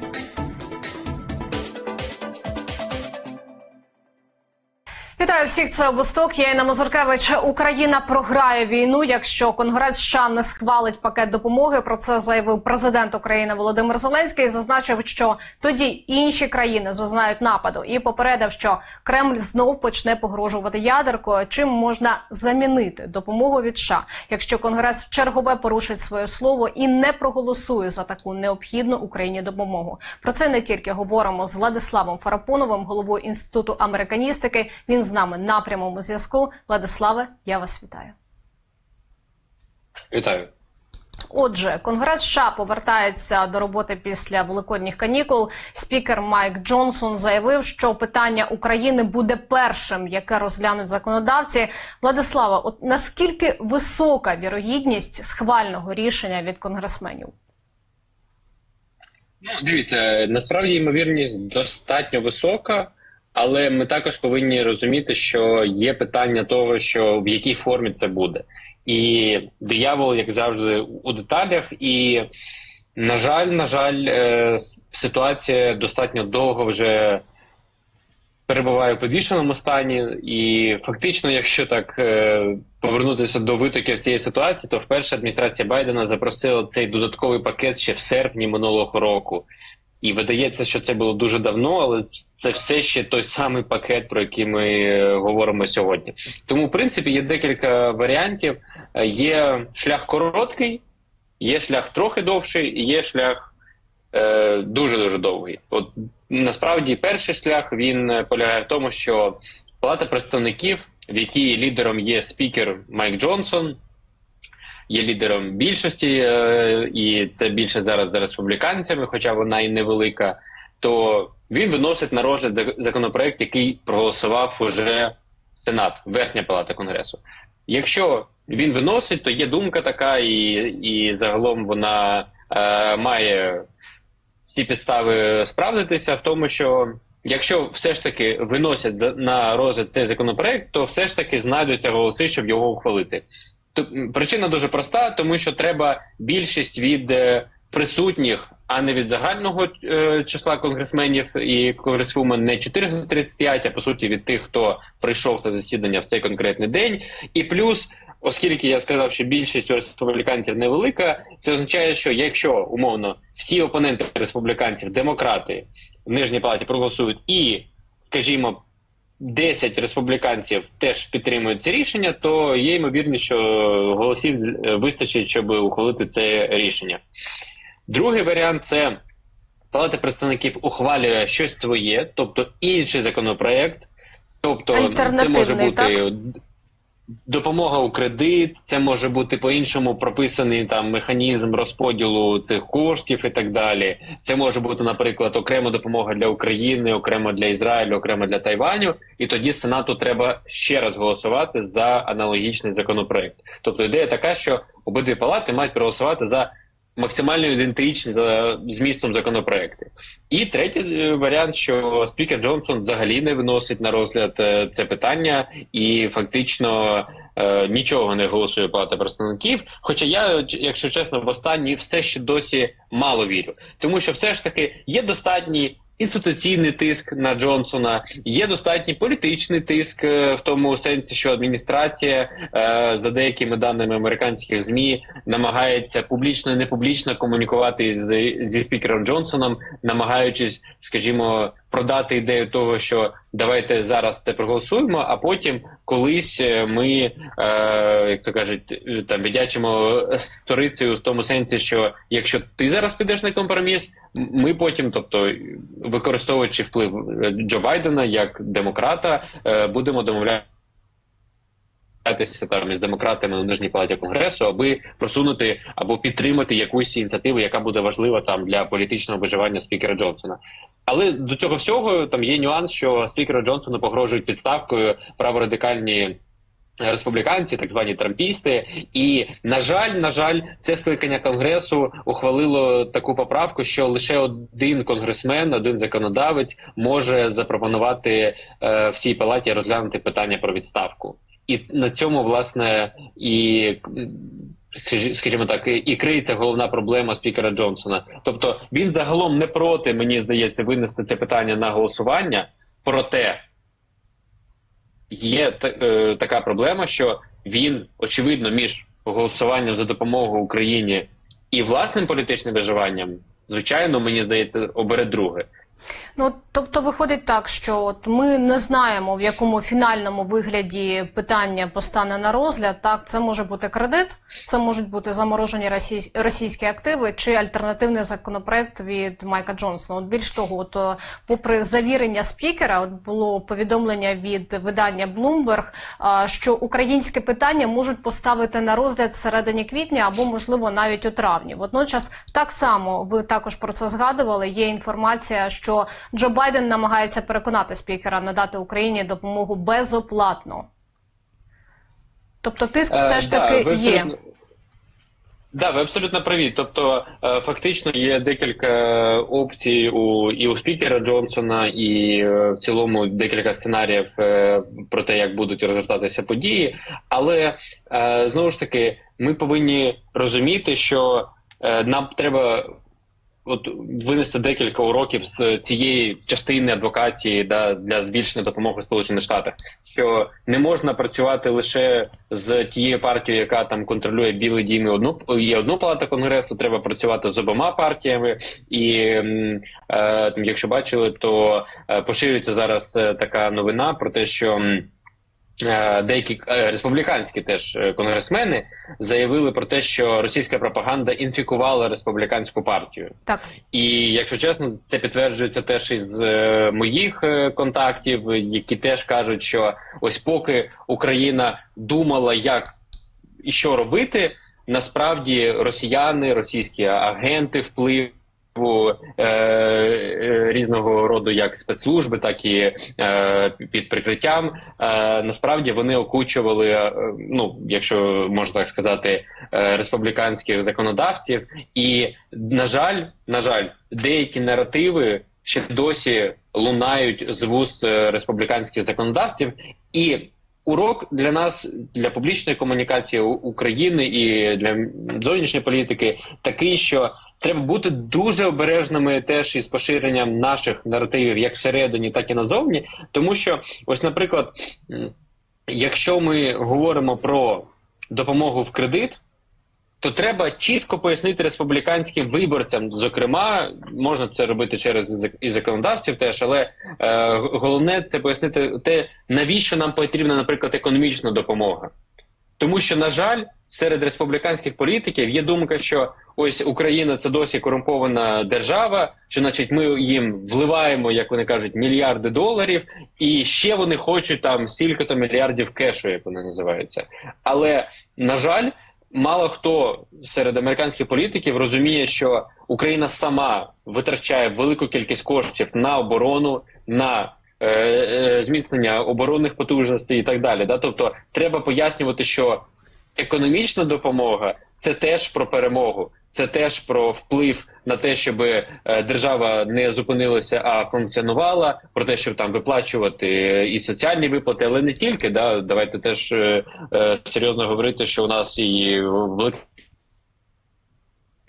Thank you. Вітаю всіх. Це обосток. Я Інна Мазуркевич. Україна програє війну, якщо Конгрес США не схвалить пакет допомоги. Про це заявив президент України Володимир Зеленський. Зазначив, що тоді інші країни зазнають нападу, і попередив, що Кремль знов почне погрожувати ядеркою. Чим можна замінити допомогу від США, якщо Конгрес чергове порушить своє слово і не проголосує за таку необхідну Україні допомогу. Про це не тільки говоримо з Владиславом Фарапоновим, головою інституту американістики. Він з нами на прямому зв'язку. Владиславе, я вас вітаю. Вітаю. Отже, Конгрес США повертається до роботи після великодніх канікул. Спікер Майк Джонсон заявив, що питання України буде першим, яке розглянуть законодавці. Владислава, от наскільки висока вірогідність схвального рішення від конгресменів? Ну, дивіться, насправді ймовірність достатньо висока, але ми також повинні розуміти, що є питання того, що в якій формі це буде, і диявол, як завжди, у деталях. І на жаль, на жаль, е, ситуація достатньо довго вже перебуває в підвішеному стані, і фактично, якщо так е, повернутися до витоків цієї ситуації, то вперше адміністрація Байдена запросила цей додатковий пакет ще в серпні минулого року. І видається, що це було дуже давно, але це все ще той самий пакет, про який ми е, говоримо сьогодні. Тому, в принципі, є декілька варіантів. Е, Є шлях короткий, є шлях трохи довший, є шлях е, дуже дуже довгий. От насправді, перший шлях він е, полягає в тому, що Палата представників, в якій лідером є спікер Майк Джонсон є лідером більшості, е, і це більше зараз за республіканцями, хоча вона і невелика, то він виносить на розгляд законопроект, який проголосував уже Сенат, Верхня Палата Конгресу. Якщо він виносить, то є думка така, і і загалом вона е, має всі підстави справдитися в тому, що якщо все ж таки виносять на розгляд цей законопроект, то все ж таки знайдуться голоси, щоб його ухвалити. Причина дуже проста, тому що треба більшість від е, присутніх, а не від загального е, числа конгресменів і конгресвумен не 435, а по суті від тих, хто прийшов на засідання в цей конкретний день. І плюс, оскільки я сказав, що більшість республіканців невелика, це означає, що якщо умовно всі опоненти республіканців, демократи в нижній палаті проголосують і, скажімо. 10 республіканців теж підтримують це рішення, то є ймовірність, що голосів вистачить, щоб ухвалити це рішення. Другий варіант це Палата представників ухвалює щось своє, тобто інший законопроект, тобто це може бути так? Допомога у кредит, це може бути по-іншому прописаний там механізм розподілу цих коштів і так далі. Це може бути, наприклад, окрема допомога для України, окремо для Ізраїлю, окремо для Тайваню. І тоді Сенату треба ще раз голосувати за аналогічний законопроект. Тобто ідея така, що обидві палати мають проголосувати за максимально ідентичні за змістом законопроекти. І третій е, варіант, що спікер Джонсон взагалі не виносить на розгляд е, це питання і фактично е, нічого не голосує палата представників. Хоча я, якщо чесно, в останній все ще досі мало вірю, тому що все ж таки є достатній інституційний тиск на Джонсона, є достатній політичний тиск в тому сенсі, що адміністрація за деякими даними американських змі намагається публічно і не публічно комунікувати з, зі спікером Джонсоном, намагаючись, скажімо, продати ідею того, що давайте зараз це проголосуємо, а потім колись е, ми, е, як то кажуть, там віддячимо сторицею в тому сенсі, що якщо ти зараз підеш на компроміс, ми потім, тобто використовуючи вплив е, Джо Байдена як демократа, е, будемо домовляти. Там із демократами у нижній палаті конгресу, аби просунути або підтримати якусь ініціативу, яка буде важлива там для політичного виживання спікера Джонсона. Але до цього всього там є нюанс, що спікера Джонсона погрожують підставкою праворадикальні республіканці, так звані трампісти. І на жаль, на жаль, це скликання конгресу ухвалило таку поправку, що лише один конгресмен, один законодавець може запропонувати е, всій палаті розглянути питання про відставку. І на цьому власне і скажі- скажімо так, і криється головна проблема спікера Джонсона. Тобто він загалом не проти, мені здається, винести це питання на голосування. Проте є е, така проблема, що він очевидно між голосуванням за допомогу Україні і власним політичним виживанням, звичайно, мені здається, обере друге. Ну тобто виходить так, що от ми не знаємо в якому фінальному вигляді питання постане на розгляд. Так, це може бути кредит, це можуть бути заморожені російсь- російські активи чи альтернативний законопроект від Майка Джонсона. От більш того, от е, попри завірення спікера, от було повідомлення від видання Bloomberg, а, що українське питання можуть поставити на розгляд всередині квітня або можливо навіть у травні. Водночас, так само ви також про це згадували. Є інформація, що Джо Байден намагається переконати спікера надати Україні допомогу безоплатно. Тобто, тиск все ж Е, да, таки є. абсолютно- Да, ви абсолютно праві. Тобто, е, фактично є декілька опцій у і у спікера Джонсона, і е, в цілому декілька сценаріїв е, про те, як будуть розгортатися події. Але е, знову ж таки, ми повинні розуміти, що е, нам треба. От винести декілька уроків з цієї частини адвокації да, для збільшення допомоги Сполучених Штатах, що не можна працювати лише з тією партією, яка там контролює Білий Дім і одну і одну палату конгресу. Треба працювати з обома партіями. І е, якщо бачили, то е, поширюється зараз е, така новина про те, що. Е, Деякі е, республіканські теж е, конгресмени заявили про те, що російська пропаганда інфікувала республіканську партію. Так, І якщо чесно, це підтверджується теж із моїх контактів, які теж кажуть, що ось поки Україна думала, як і що робити, насправді росіяни, російські агенти впливу. Е, е, різного роду як спецслужби, так і е, під прикриттям. Е, насправді вони окучували, е, ну якщо можна так сказати, е, республіканських законодавців, і на жаль, на жаль, деякі наративи ще досі лунають з вуст е, республіканських законодавців, і урок для нас, для публічної комунікації України і для зовнішньої політики такий, що треба бути дуже обережними теж із поширенням наших наративів, як всередині, так і назовні, тому що, ось, наприклад, якщо ми говоримо про допомогу в кредит. То треба чітко пояснити республіканським виборцям. Зокрема, можна це робити через і законодавців, теж, але е, головне це пояснити те, навіщо нам потрібна, наприклад, економічна допомога. Тому що, на жаль, серед республіканських політиків є думка, що ось Україна це досі корумпована держава, що, значить, ми їм вливаємо, як вони кажуть, мільярди доларів, і ще вони хочуть там стільки-то мільярдів кешу, як вони називаються. Але на жаль, мало хто серед американських політиків розуміє, що Україна сама витрачає велику кількість коштів на оборону, на е, е, зміцнення оборонних потужностей і так далі. Да? Тобто, треба пояснювати, що економічна допомога це теж про перемогу. Це теж про вплив на те, щоб е, держава не зупинилася, а функціонувала, про те, щоб там виплачувати е, і соціальні виплати, але не тільки. Да, давайте теж е, серйозно говорити, що у нас і велика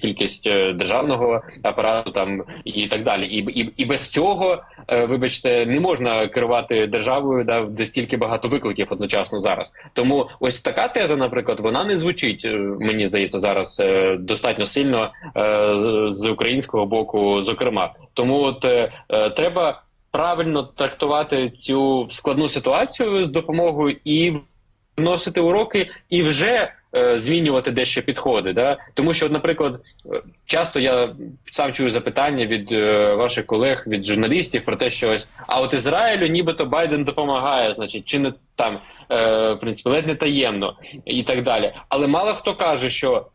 кількість е, державного апарату там і так далі. І, і, і без цього, е, вибачте, не можна керувати державою, да, де стільки багато викликів одночасно зараз. Тому ось така теза, наприклад, вона не звучить, е, мені здається, зараз достатньо сильно з, українського боку, зокрема. Тому от треба правильно трактувати цю складну ситуацію з допомогою і вносити уроки і вже е, змінювати дещо підходи. Да? Тому що, наприклад, е, часто я сам чую запитання від е, ваших колег, від журналістів про те, що ось а от Ізраїлю нібито Байден допомагає, значить, чи не там е, в принципі ледь не таємно і так далі. Але мало хто каже, що.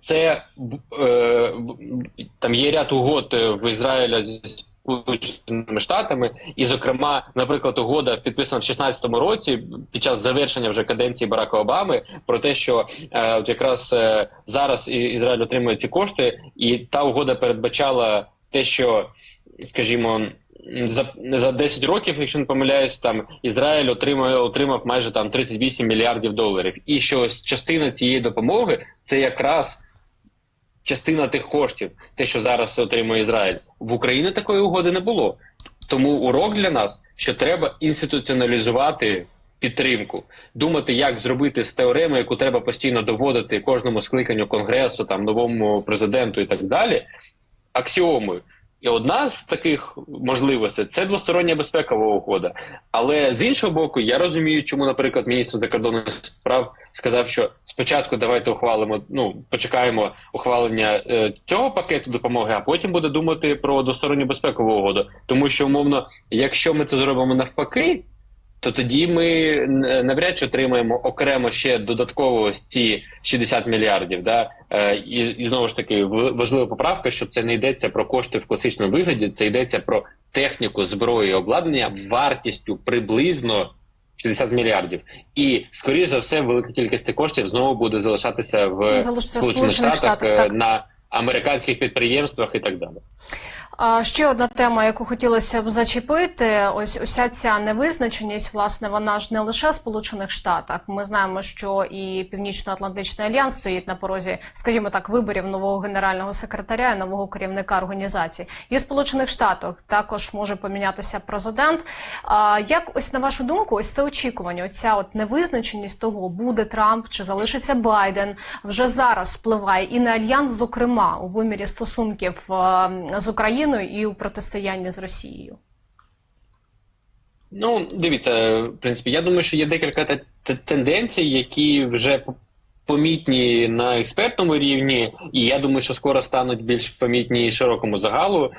Це е, там є ряд угод е, в Ізраїля зі Сполученими Штатами, і, зокрема, наприклад, угода підписана в 16-му році під час завершення вже каденції Барака Обами про те, що е, от якраз е, зараз Ізраїль отримує ці кошти, і та угода передбачала те, що, скажімо, за, за 10 років, якщо не помиляюсь, там Ізраїль отримав, отримав майже там 38 мільярдів доларів. І що частина цієї допомоги це якраз частина тих коштів, те, що зараз отримує Ізраїль. В Україні такої угоди не було. Тому урок для нас, що треба інституціоналізувати підтримку, думати, як зробити з теореми, яку треба постійно доводити кожному скликанню конгресу, там новому президенту і так далі, аксіомою. І одна з таких можливостей це двостороння безпекова угода. Але з іншого боку, я розумію, чому, наприклад, міністр закордонних справ сказав, що спочатку давайте ухвалимо, ну почекаємо ухвалення е, цього пакету допомоги, а потім буде думати про двосторонню безпекову угоду. Тому що, умовно, якщо ми це зробимо навпаки, то тоді ми е, навряд чи отримаємо окремо ще додатково ось ці 60 мільярдів. Да? Е, і, і знову ж таки важлива поправка, що це не йдеться про кошти в класичному вигляді, це йдеться про техніку, зброю і обладнання вартістю приблизно 60 мільярдів. І скоріш за все, велика кількість цих коштів знову буде залишатися в Залишиться Сполучених Сполучених Штатах, Штатах, е, на американських підприємствах і так далі. Ще одна тема, яку хотілося б зачепити, ось уся ця невизначеність, власне, вона ж не лише в Сполучених Штатах. Ми знаємо, що і Північно-Атлантичний альянс стоїть на порозі, скажімо так, виборів нового генерального секретаря і нового керівника організації. І в Сполучених Штатах також може помінятися президент. Як ось на вашу думку, ось це очікування, оця от невизначеність того, буде Трамп чи залишиться Байден, вже зараз впливає і на альянс, зокрема у вимірі стосунків е, з Україною і у протистоянні з Росією. Ну, дивіться, в принципі, я думаю, що є декілька те- те- тенденцій, які вже помітні на експертному рівні, і я думаю, що скоро стануть більш помітні широкому загалу.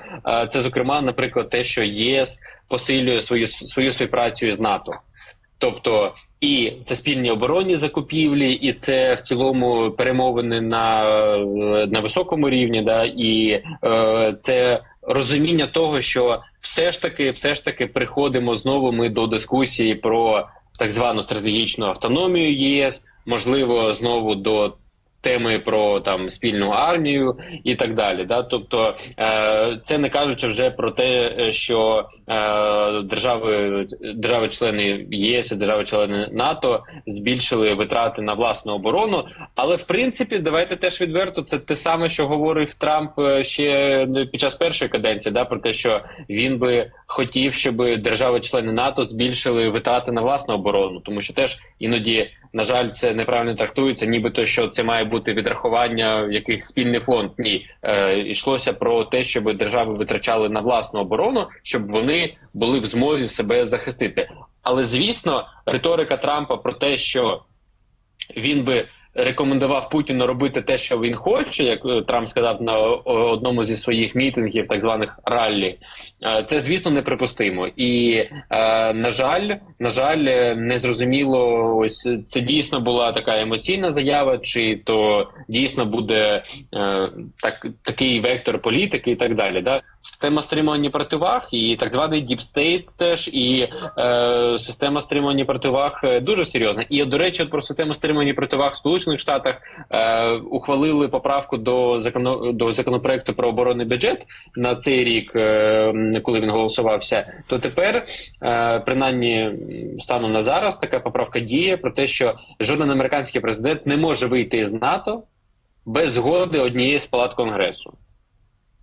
Це, зокрема, наприклад, те, що ЄС посилює свою свою співпрацю з НАТО. Тобто і це спільні оборонні закупівлі, і це в цілому перемовини на, на високому рівні, да, і е, це розуміння того, що все ж таки, все ж таки приходимо знову ми до дискусії про так звану стратегічну автономію ЄС, можливо, знову до теми про там спільну армію і так далі. Да? Тобто, е, це не кажучи вже про те, що е, держави, держави-члени ЄС держави-члени НАТО збільшили витрати на власну оборону. Але в принципі, давайте теж відверто, це те саме, що говорив Трамп е, ще під час першої каденції, да, про те, що він би хотів, щоб держави-члени НАТО збільшили витрати на власну оборону, тому що теж іноді, на жаль, це неправильно трактується, нібито що це має бути відрахування якийсь спільний фонд. Ні, е, йшлося про те, щоб держави витрачали на власну оборону, щоб вони були в змозі себе захистити. Але звісно, риторика Трампа про те, що він би рекомендував Путіну робити те, що він хоче, як е, Трамп сказав на одному зі своїх мітингів, так званих раллі, е, це звісно неприпустимо. І е, на жаль, на жаль, е, незрозуміло, ось це дійсно була така емоційна заява, чи то дійсно буде так, такий вектор політики і так далі. Да? Система стримування противаг і так званий діпстейт теж, і е, система стримування противаг е, дуже серйозна. І до речі, от про систему стримування противаг в Сполучених Штатах е, ухвалили поправку до закону до законопроекту про оборонний бюджет на цей рік, е, коли він голосувався. То тепер, е, принаймні, станом на зараз, така поправка діє про те, що жоден американський президент не може вийти з НАТО без згоди однієї з палат конгресу.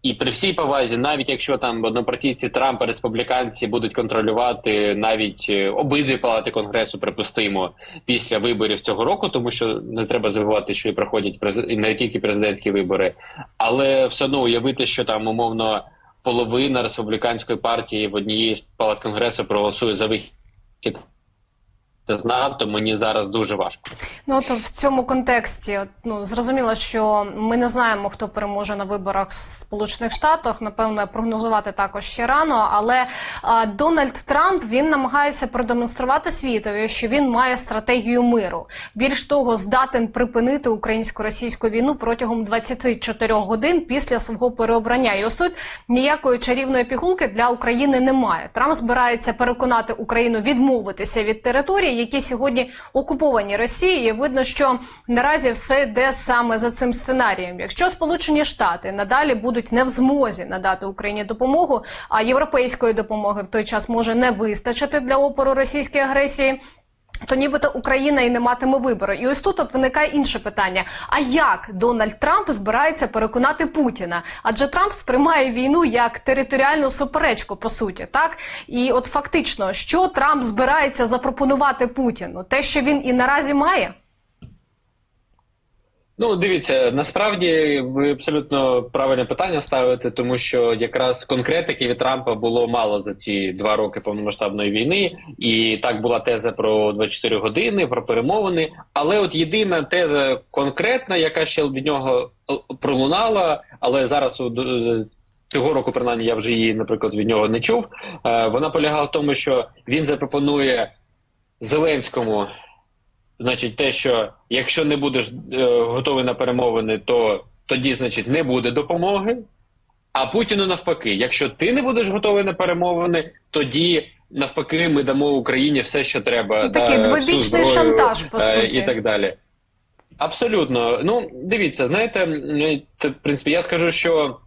І при всій повазі, навіть якщо там однопартійці Трампа, республіканці будуть контролювати навіть е, обидві палати конгресу, припустимо, після виборів цього року, тому що не треба забувати, що і проходять през- і не тільки президентські вибори, але все одно уявити, що там умовно половина республіканської партії в однієї з палат конгресу проголосує за вихід з НАТО, мені зараз дуже важко. Ну от в цьому контексті ну зрозуміло, що ми не знаємо, хто переможе на виборах в Сполучених Штатах. Напевно, прогнозувати також ще рано. Але а, Дональд Трамп він намагається продемонструвати світові, що він має стратегію миру. Більш того, здатен припинити українсько-російську війну протягом 24 годин після свого переобрання. І ось тут ніякої чарівної пігулки для України немає. Трамп збирається переконати Україну відмовитися від території, які сьогодні окуповані Росією. Видно, що наразі все йде саме за цим сценарієм. Якщо Сполучені Штати надалі будуть не в змозі надати Україні допомогу, а європейської допомоги в той час може не вистачити для опору російській агресії. То нібито Україна і не матиме вибору. І ось тут от виникає інше питання: а як Дональд Трамп збирається переконати Путіна? Адже Трамп сприймає війну як територіальну суперечку, по суті, так і от фактично, що Трамп збирається запропонувати Путіну, те, що він і наразі має. Ну, дивіться, насправді ви абсолютно правильне питання ставите, тому що якраз конкретики від Трампа було мало за ці два роки повномасштабної війни, і так була теза про 24 години, про перемовини. Але от єдина теза конкретна, яка ще від нього пролунала, але зараз е, цього року, принаймні, я вже її, наприклад, від нього не чув. е, Вона полягала в тому, що він запропонує Зеленському значить, те, що якщо не будеш е, готовий на перемовини, то тоді, значить, не буде допомоги. А Путіну навпаки, якщо ти не будеш готовий на перемовини, тоді навпаки ми дамо Україні все, що треба. Такий да, двобічний всю зброю, шантаж, по е, суті. і так далі. Абсолютно. Ну, дивіться, знаєте, в принципі, я скажу, що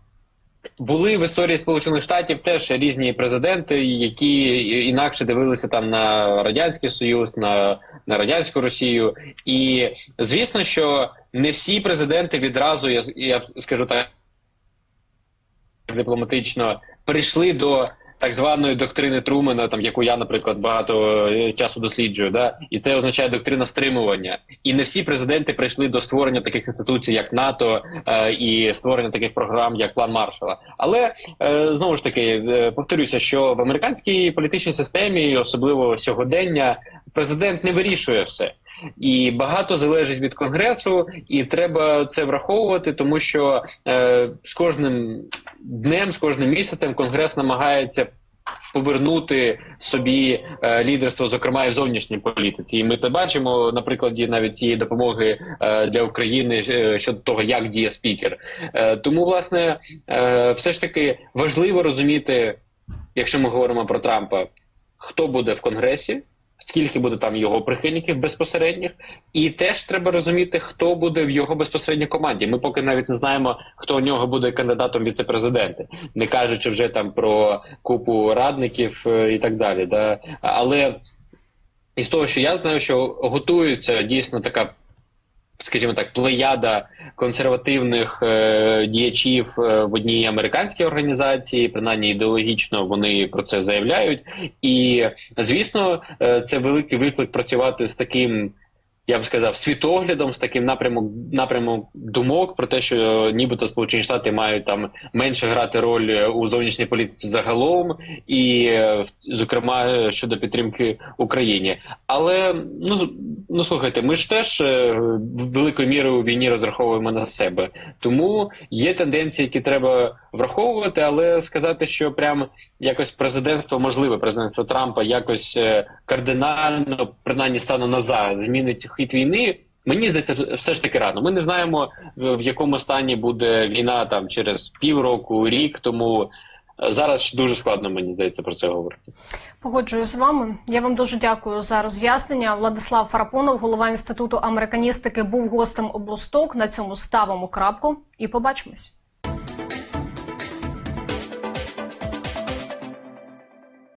були в історії Сполучених Штатів теж різні президенти, які інакше дивилися там на радянський союз, на, на радянську Росію. І звісно, що не всі президенти відразу, я, я скажу так дипломатично, прийшли до. Так званої доктрини Трумена, там яку я, наприклад, багато е, часу досліджую, да і це означає доктрина стримування. І не всі президенти прийшли до створення таких інституцій, як НАТО, е, і створення таких програм, як план Маршала. Але е, знову ж таки е, повторюся, що в американській політичній системі, особливо сьогодення, президент не вирішує все. І багато залежить від конгресу, і треба це враховувати, тому що е, з кожним днем, з кожним місяцем конгрес намагається повернути собі е, лідерство, зокрема і в зовнішній політиці. І ми це бачимо на прикладі навіть цієї допомоги е, для України е, щодо того, як діє спікер. Е, тому, власне, е, все ж таки важливо розуміти, якщо ми говоримо про Трампа, хто буде в конгресі. Скільки буде там його прихильників безпосередніх, і теж треба розуміти, хто буде в його безпосередній команді. Ми поки навіть не знаємо, хто у нього буде кандидатом віце-президенти, не кажучи вже там про купу радників е, і так далі. Да? Але із того, що я знаю, що готується дійсно така. Скажімо так, плеяда консервативних е, діячів е, в одній американській організації, принаймні ідеологічно вони про це заявляють. І звісно, е, це великий виклик працювати з таким. Я б сказав, світоглядом з таким напрямом напрямом думок про те, що нібито Сполучені Штати мають там менше грати роль е, у зовнішній політиці загалом, і е, зокрема е, щодо підтримки Україні. Але ну ну слухайте, ми ж теж великою мірою у війні розраховуємо на себе. Тому є тенденції, які треба враховувати, але сказати, що прям якось президентство, можливе президентство Трампа, якось кардинально, принаймні стану назад, змінить хід війни. Мені здається, все ж таки рано. Ми не знаємо в в якому стані буде війна там через півроку, рік. Тому е, зараз дуже складно мені здається про це говорити. Погоджуюсь з вами. Я вам дуже дякую за роз'яснення. Владислав Фарапонов, голова інституту американістики, був гостем областок. На цьому ставимо крапку і побачимось.